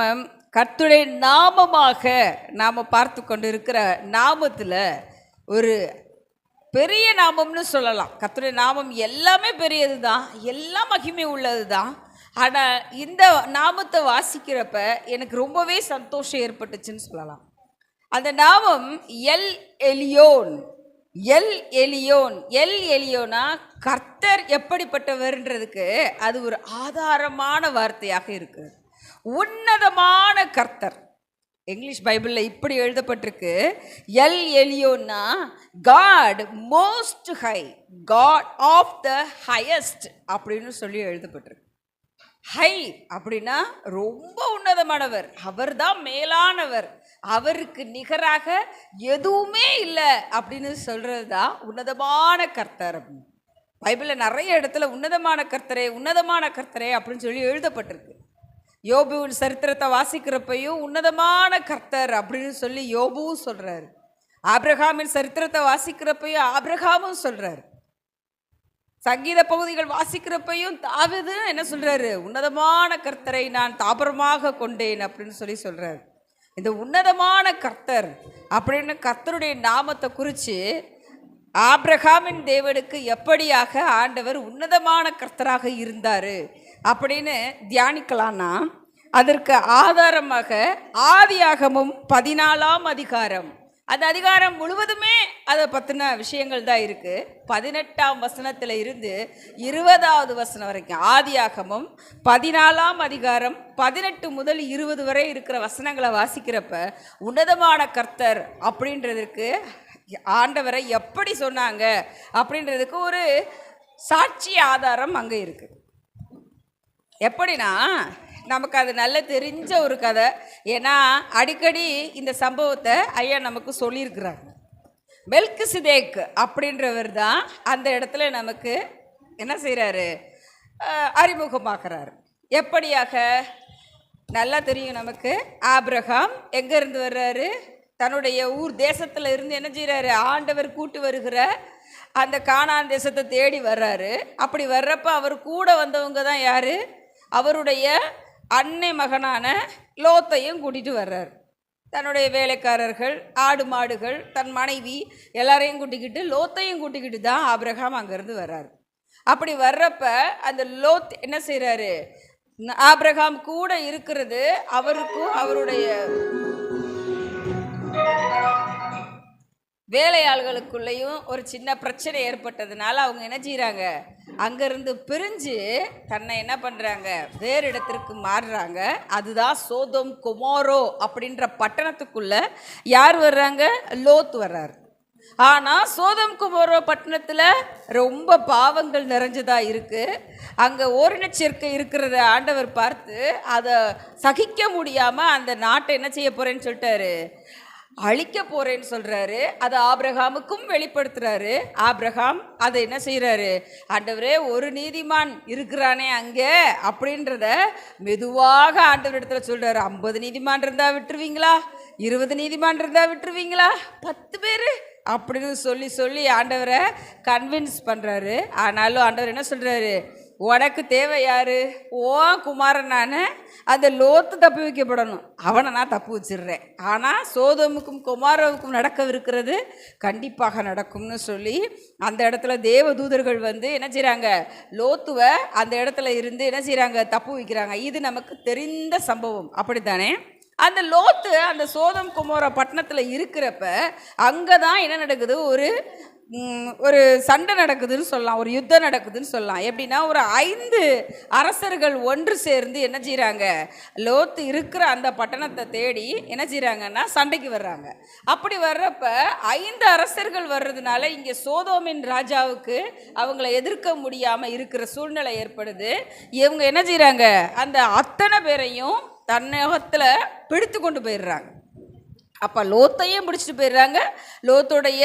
நாம் கர்த்துடைய நாமமாக நாம் பார்த்து கொண்டு இருக்கிற நாமத்தில் ஒரு பெரிய நாமம்னு சொல்லலாம். கர்த்துடைய நாமம் எல்லாமே பெரியது தான் எல்லாம் மகிமை உள்ளது தான் ஆனால் இந்த நாமத்தை வாசிக்கிறப்ப எனக்கு ரொம்பவே சந்தோஷம் ஏற்பட்டுச்சுன்னு சொல்லலாம். அந்த நாமம் El Elyon. El Elyon. El எலியோனா கர்த்தர் எப்படிப்பட்டவர்ன்றதுக்கு அது ஒரு ஆதாரமான வார்த்தையாக இருக்குது உன்னதமான கர்த்தர். இங்கிலீஷ் பைபிளில் இப்படி எழுதப்பட்டிருக்கு El எலியோன்னா God most high God of the highest அப்படின்னு சொல்லி எழுதப்பட்டிருக்கு. ஹை அப்படின்னா ரொம்ப உன்னதமானவர். அவர்தான் மேலானவர். அவருக்கு நிகராக எதுவுமே இல்லை அப்படின்னு சொல்கிறது தான் உன்னதமான கர்த்தர் அப்படின்னு. பைபிளில் நிறைய இடத்துல உன்னதமான கர்த்தரே உன்னதமான கர்த்தரே அப்படின்னு சொல்லி எழுதப்பட்டிருக்கு. யோபுவின் சரித்திரத்தை வாசிக்கிறப்பையும் உன்னதமான கர்த்தர் அப்படின்னு சொல்லி யோபுவும் சொல்கிறாரு ஆப்ரஹாமின் சரித்திரத்தை வாசிக்கிறப்பையும் ஆப்ரஹாமும் சொல்கிறாரு சங்கீத பகுதிகள் வாசிக்கிறப்பையும் தாவிது என்ன சொல்கிறாரு உன்னதமான கர்த்தரை நான் தாபரமாக கொண்டேன் அப்படின்னு சொல்லி சொல்கிறார் இந்த உன்னதமான கர்த்தர் அப்படின்னு கர்த்தருடைய நாமத்தை குறித்து ஆப்ரஹாமின் தேவனுக்கு எப்படியாக ஆண்டவர் உன்னதமான கர்த்தராக இருந்தார்? அப்படின்னு தியானிக்கலாம்னா அதற்கு ஆதாரமாக ஆதியாகமும் பதினாலாம் அதிகாரம். அந்த அதிகாரம் முழுவதுமே அதை பற்றின விஷயங்கள் தான் இருக்குது பதினெட்டாம் வசனத்தில் இருந்து இருபதாவது வசனம் வரைக்கும் ஆதியாகமும் பதினாலாம் அதிகாரம் பதினெட்டு முதல் இருபது வரை இருக்கிற வசனங்களை வாசிக்கிறப்ப உன்னதமான கர்த்தர் அப்படின்றதுக்கு ஆண்டவரை எப்படி சொன்னாங்க அப்படின்றதுக்கு ஒரு சாட்சி ஆதாரம் அங்கே இருக்குது எப்படின்னா நமக்கு அது நல்ல தெரிஞ்ச ஒரு கதை. ஏன்னா அடிக்கடி இந்த சம்பவத்தை ஐயா நமக்கு சொல்லியிருக்கிறாங்க மெல்கு சிதேக் அப்படின்றவர் தான் அந்த இடத்துல நமக்கு என்ன செய்கிறாரு அறிமுகமாக்குறாரு. எப்படியாக? நல்லா தெரியும் நமக்கு. ஆப்ரஹாம் எங்கேருந்து வர்றாரு? தன்னுடைய ஊர் தேசத்தில் இருந்து என்ன செய்கிறாரு ஆண்டவர் கூட்டு வருகிற அந்த காணான் தேசத்தை தேடி வர்றாரு. அப்படி வர்றப்ப அவர் கூட வந்தவங்க தான் யார்? அவருடைய அன்னை மகனான லோத்தையும் கூட்டிகிட்டு வர்றார். தன்னுடைய வேலைக்காரர்கள் ஆடு மாடுகள் தன் மனைவி எல்லாரையும் கூட்டிக்கிட்டு லோத்தையும் கூட்டிக்கிட்டு தான் ஆப்ரஹாம் அங்கேருந்து வர்றார். அப்படி வர்றப்ப அந்த லோத் என்ன செய்கிறாரு ஆப்ரஹாம் கூட இருக்கிறது அவருக்கும் அவருடைய வேலையாள்களுக்குள்ளேயும் ஒரு சின்ன பிரச்சனை ஏற்பட்டதுனால அவங்க என்ன செய்கிறாங்க அங்கேருந்து பிரிஞ்சு தன்னை என்ன பண்ணுறாங்க வேறு இடத்திற்கு மாறுறாங்க. அதுதான் சோதம் குமாரோ அப்படின்ற பட்டணத்துக்குள்ளே யார் வர்றாங்க? லோத் வர்றார். ஆனால் சோதம் குமாரோ பட்டணத்தில் ரொம்ப பாவங்கள் நிறைஞ்சதாக இருக்குது அங்கே ஓரினச்சேர்க்கை இருக்கிறத ஆண்டவர் பார்த்து அதை சகிக்க முடியாமல் அந்த நாட்டை என்ன செய்ய போகிறேன்னு சொல்லிட்டாரு. அழிக்க போறேன்னு சொல்றாரு. அதை ஆபிரகாமுக்கும் வெளிப்படுத்துறாரு. ஆபிரகாம் அதை என்ன செய்யறாரு ஆண்டவரே ஒரு நீதிமான் இருக்கிறானே அங்கே அப்படின்றத மெதுவாக ஆண்டவர் இடத்துல சொல்றாரு. ஐம்பது நீதிமான் இருந்தா விட்டுருவீங்களா? இருபது நீதிமான் இருந்தா விட்டுருவீங்களா? பத்து பேர் அப்படின்னு சொல்லி சொல்லி ஆண்டவரை கன்வின்ஸ் பண்ணுறாரு ஆனாலும் ஆண்டவர் என்ன சொல்கிறாரு உனக்கு தேவை யாரு? ஓ குமாரன் நான். அந்த லோத்து தப்பி வைக்கப்படணும். அவனை நான் தப்பு வச்சிடுறேன். ஆனால் சோதமுக்கும் குமாரவுக்கும் நடக்கவிருக்கிறது கண்டிப்பாக நடக்கும்னு சொல்லி அந்த இடத்துல தேவ தூதர்கள் வந்து என்ன செய்கிறாங்க லோத்துவை அந்த இடத்துல இருந்து என்ன செய்கிறாங்க தப்பு வைக்கிறாங்க. இது நமக்கு தெரிந்த சம்பவம். அப்படித்தானே? அந்த லோத்து அந்த சோதம் குமார பட்டணத்தில் இருக்கிறப்ப அங்கே தான் என்ன நடக்குது? ஒரு ஒரு சண்டை நடக்குதுன்னு சொல்லலாம் ஒரு யுத்தம் நடக்குதுன்னு சொல்லலாம். எப்படின்னா ஒரு ஐந்து அரசர்கள் ஒன்று சேர்ந்து என்ன செய்கிறாங்க லோத்து இருக்கிற அந்த பட்டணத்தை தேடி என்ன செய்கிறாங்கன்னா சண்டைக்கு வர்றாங்க. அப்படி வர்றப்ப ஐந்து அரசர்கள் வர்றதுனால இங்கே சோதோமின் ராஜாவுக்கு அவங்கள எதிர்க்க முடியாமல் இருக்கிற சூழ்நிலை ஏற்படுது. இவங்க என்ன செய்கிறாங்க அந்த அத்தனை பேரையும் தன்னகத்தில் பிடித்து கொண்டு போயிடுறாங்க. அப்போ லோத்தையும் பிடிச்சிட்டு போயிடுறாங்க. லோத்துடைய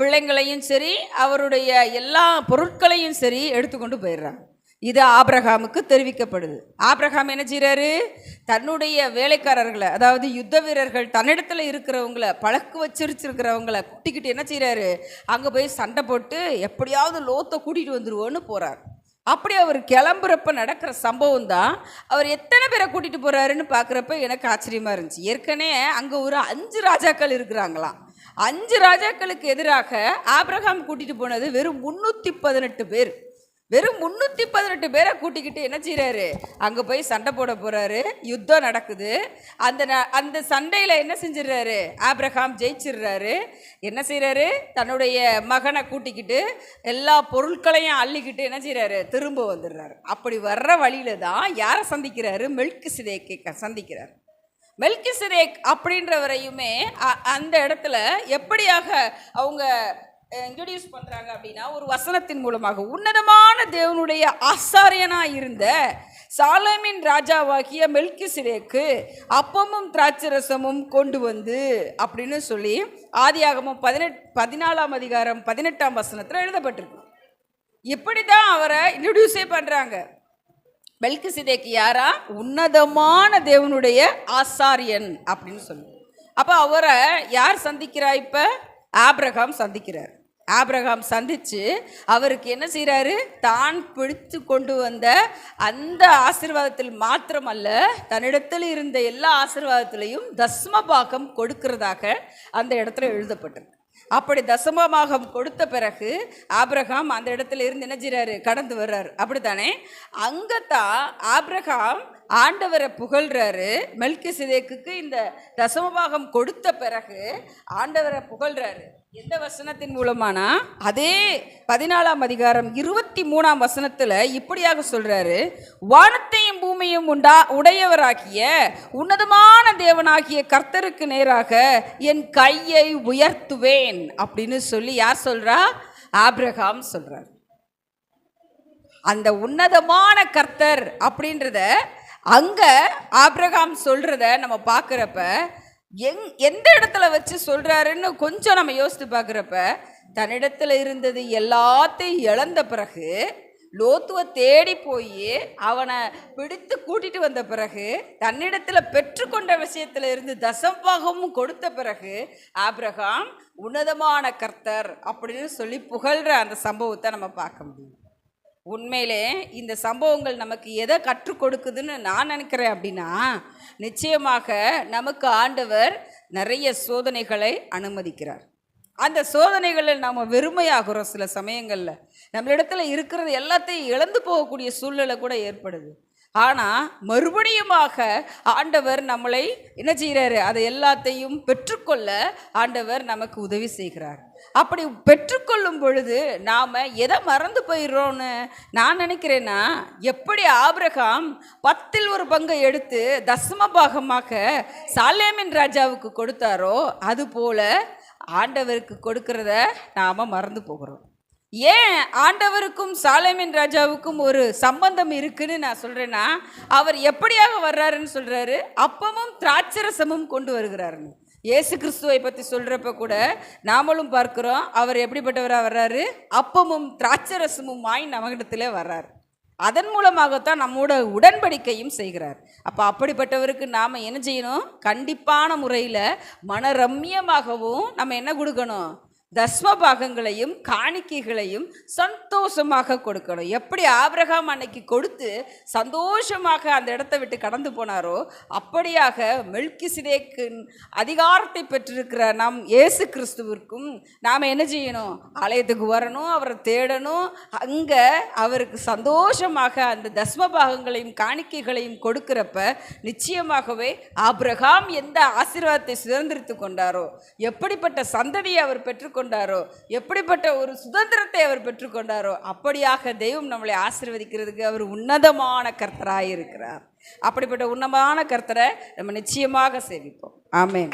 பிள்ளைங்களையும் சரி அவருடைய எல்லா பொருட்களையும் சரி எடுத்துக்கொண்டு போயிடுறாங்க. இது ஆப்ரஹாமுக்கு தெரிவிக்கப்படுது. ஆப்ரஹாம் என்ன செய்கிறாரு தன்னுடைய வேலைக்காரர்களை அதாவது யுத்த வீரர்கள் தன்னிடத்தில் இருக்கிறவங்கள பழக்கு வச்சிருச்சிருக்கிறவங்கள குட்டிக்கிட்டு என்ன செய்கிறாரு அங்கே போய் சண்டை போட்டு எப்படியாவது லோத்தை கூட்டிகிட்டு வந்துடுவோன்னு போகிறார் அப்படி அவர் கிளம்புறப்ப நடக்கிற சம்பவம் தான் அவர் எத்தனை பேரை கூட்டிட்டு போறாருன்னு பார்க்குறப்ப எனக்கு ஆச்சரியமா இருந்துச்சு. ஏற்கனவே அங்கே ஒரு அஞ்சு ராஜாக்கள் இருக்கிறாங்களாம். அஞ்சு ராஜாக்களுக்கு எதிராக ஆப்ரஹாம் கூட்டிட்டு போனது வெறும் முன்னூற்றி பதினெட்டு பேர். வெறும் முந்நூற்றி பதினெட்டு பேரை கூட்டிக்கிட்டு என்ன செய்கிறாரு அங்கே போய் சண்டை போட போகிறாரு யுத்தம் நடக்குது. அந்த ந- அந்த சண்டையில் என்ன செஞ்சிடுறாரு? ஆப்ரஹாம் ஜெயிச்சிடுறாரு. என்ன செய்கிறாரு தன்னுடைய மகனை கூட்டிக்கிட்டு எல்லா பொருட்களையும் அள்ளிக்கிட்டு என்ன செய்கிறாரு திரும்ப வந்துடுறாரு. அப்படி வர்ற வழியில தான் யாரை சந்திக்கிறாரு? மெல்கு சிதைக்கை சந்திக்கிறார். மெல்கிசிதேக் அப்படின்றவரையுமே அ- அந்த இடத்துல எப்படியாக அவங்க இன்ட்ரடியூஸ் பண்ணுறாங்க அப்படின்னா ஒரு வசனத்தின் மூலமாக உன்னதமான தேவனுடைய ஆசாரியனாக இருந்த சாலமின் ராஜாவாகிய மெல்கி சிலேக்கு அப்பமும் திராட்சரசமும் கொண்டு வந்து அப்படின்னு சொல்லி ஆதியாகமும் பதினெட் பதினாலாம் அதிகாரம் பதினெட்டாம் வசனத்தில் எழுதப்பட்டிருக்கு. இப்படி தான் அவரை இன்ட்ரடியூஸே பண்ணுறாங்க மெல்கி சிதேக்கு யாரா? உன்னதமான தேவனுடைய ஆசாரியன் அப்படின்னு சொல்லி. அப்போ அவரை யார் சந்திக்கிறா இப்போ? ஆப்ரஹாம் சந்திக்கிறார். ஆப்ரஹாம் சந்தித்து அவருக்கு என்ன செய்கிறாரு தான் பிடித்து கொண்டு வந்த அந்த ஆசிர்வாதத்தில் மாத்திரமல்ல தன்னிடத்தில் இருந்த எல்லா ஆசிர்வாதத்திலையும் தஸ்ம பாகம் கொடுக்கிறதாக அந்த இடத்துல எழுதப்பட்டிருக்கு அப்படி தசமபாகம் கொடுத்த பிறகு ஆப்ரஹாம் அந்த இடத்துல இருந்து என்ன செய்கிறாரு கடந்து வர்றாரு. அப்படித்தானே? அங்கே தான் ஆப்ரஹாம் ஆண்டவரை புகழ்றாரு. மெல்கி சிதேக்குக்கு இந்த தசமபாகம் கொடுத்த பிறகு ஆண்டவரை புகழ்றாரு. எந்த வசனத்தின் மூலமானா? அதே பதினாலாம் அதிகாரம் இருபத்தி மூணாம் வசனத்தில் இப்படியாக சொல்றாரு. வானத்தையும் பூமியும் உண்டா உடையவராகிய உன்னதமான தேவனாகிய கர்த்தருக்கு நேராக என் கையை உயர்த்துவேன் அப்படின்னு சொல்லி யார் சொல்றா? ஆப்ரஹாம் சொல்றார். அந்த உன்னதமான கர்த்தர் அப்படின்றத அங்கே ஆப்ரகாம் சொல்கிறத நம்ம பார்க்குறப்ப எங் எந்த இடத்துல வச்சு சொல்கிறாருன்னு கொஞ்சம் நம்ம யோசித்து பார்க்குறப்ப தன்னிடத்தில் இருந்தது எல்லாத்தையும் இழந்த பிறகு லோத்துவை தேடி போய் அவனை பிடித்து கூட்டிட்டு வந்த பிறகு தன்னிடத்தில் பெற்றுக்கொண்ட விஷயத்தில் இருந்து தசம்பாகமும் கொடுத்த பிறகு ஆப்ரஹாம் உன்னதமான கர்த்தர் அப்படின்னு சொல்லி புகழ்கிற அந்த சம்பவத்தை நம்ம பார்க்க முடியும். உண்மையிலே இந்த சம்பவங்கள் நமக்கு எதை கற்றுக் கொடுக்குதுன்னு நான் நினைக்கிறேன் அப்படின்னா நிச்சயமாக நமக்கு ஆண்டவர் நிறைய சோதனைகளை அனுமதிக்கிறார். அந்த சோதனைகளில் நாம் வெறுமையாகிறோம் சில சமயங்களில். நம்மளிடத்துல இருக்கிறது எல்லாத்தையும் இழந்து போகக்கூடிய சூழ்நிலை கூட ஏற்படுது. ஆனால் மறுபடியுமாக ஆண்டவர் நம்மளை என்ன செய்கிறாரு அதை எல்லாத்தையும் பெற்றுக்கொள்ள ஆண்டவர் நமக்கு உதவி செய்கிறார். அப்படி பெற்றுக்கொள்ளும் பொழுது நாம் எதை மறந்து போயிடுறோன்னு நான் நினைக்கிறேன்னா எப்படி ஆபிரகாம் பத்தில் ஒரு பங்கை எடுத்து தசம பாகமாக சாலேமின் ராஜாவுக்கு கொடுத்தாரோ அதுபோல் ஆண்டவருக்கு கொடுக்கறத நாம் மறந்து போகிறோம். ஏன் ஆண்டவருக்கும் சாலமின் ராஜாவுக்கும் ஒரு சம்பந்தம் இருக்குன்னு நான் சொல்கிறேன்னா அவர் எப்படியாக வர்றாருன்னு சொல்கிறாரு அப்பமும் திராட்சரசமும் கொண்டு வருகிறாருன்னு இயேசு கிறிஸ்துவை பற்றி சொல்கிறப்ப கூட நாமளும் பார்க்குறோம் அவர் எப்படிப்பட்டவராக வர்றாரு? அப்பமும் திராட்சரசமும் வாய் நம்மகிட்டத்திலே வர்றார். அதன் மூலமாகத்தான் நம்மோட உடன்படிக்கையும் செய்கிறார். அப்போ அப்படிப்பட்டவருக்கு நாம் என்ன செய்யணும்? கண்டிப்பான முறையில் மனரம்யமாகவும் நம்ம என்ன கொடுக்கணும்? தஸ்ம பாகங்களையும் காணிக்கைகளையும் சந்தோஷமாக கொடுக்கணும். எப்படி ஆபிரகாம் அன்னைக்கு கொடுத்து சந்தோஷமாக அந்த இடத்தை விட்டு கடந்து போனாரோ அப்படியாக மெல்கி அதிகாரத்தை பெற்றிருக்கிற நாம் இயேசு கிறிஸ்துவிற்கும் நாம் என்ன செய்யணும்? ஆலயத்துக்கு வரணும் அவரை தேடணும். அங்கே அவருக்கு சந்தோஷமாக அந்த தஸ்ம பாகங்களையும் காணிக்கைகளையும் கொடுக்கிறப்ப நிச்சயமாகவே ஆபிரகாம் எந்த ஆசீர்வாதத்தை சுதந்திரித்து கொண்டாரோ எப்படிப்பட்ட சந்ததியை அவர் பெற்றுக்கொண்டாரோ? எப்படிப்பட்ட ஒரு சுதந்திரத்தை அவர் பெற்றுக்கொண்டாரோ? அப்படியாக தெய்வம் நம்மளை ஆசீர்வதிக்கிறதுக்கு அவர் உன்னதமான கர்த்தராக இருக்கிறார் அப்படிப்பட்ட உன்னதமான கர்த்தரை நம்ம நிச்சயமாக சேவிப்போம். ஆமேன்.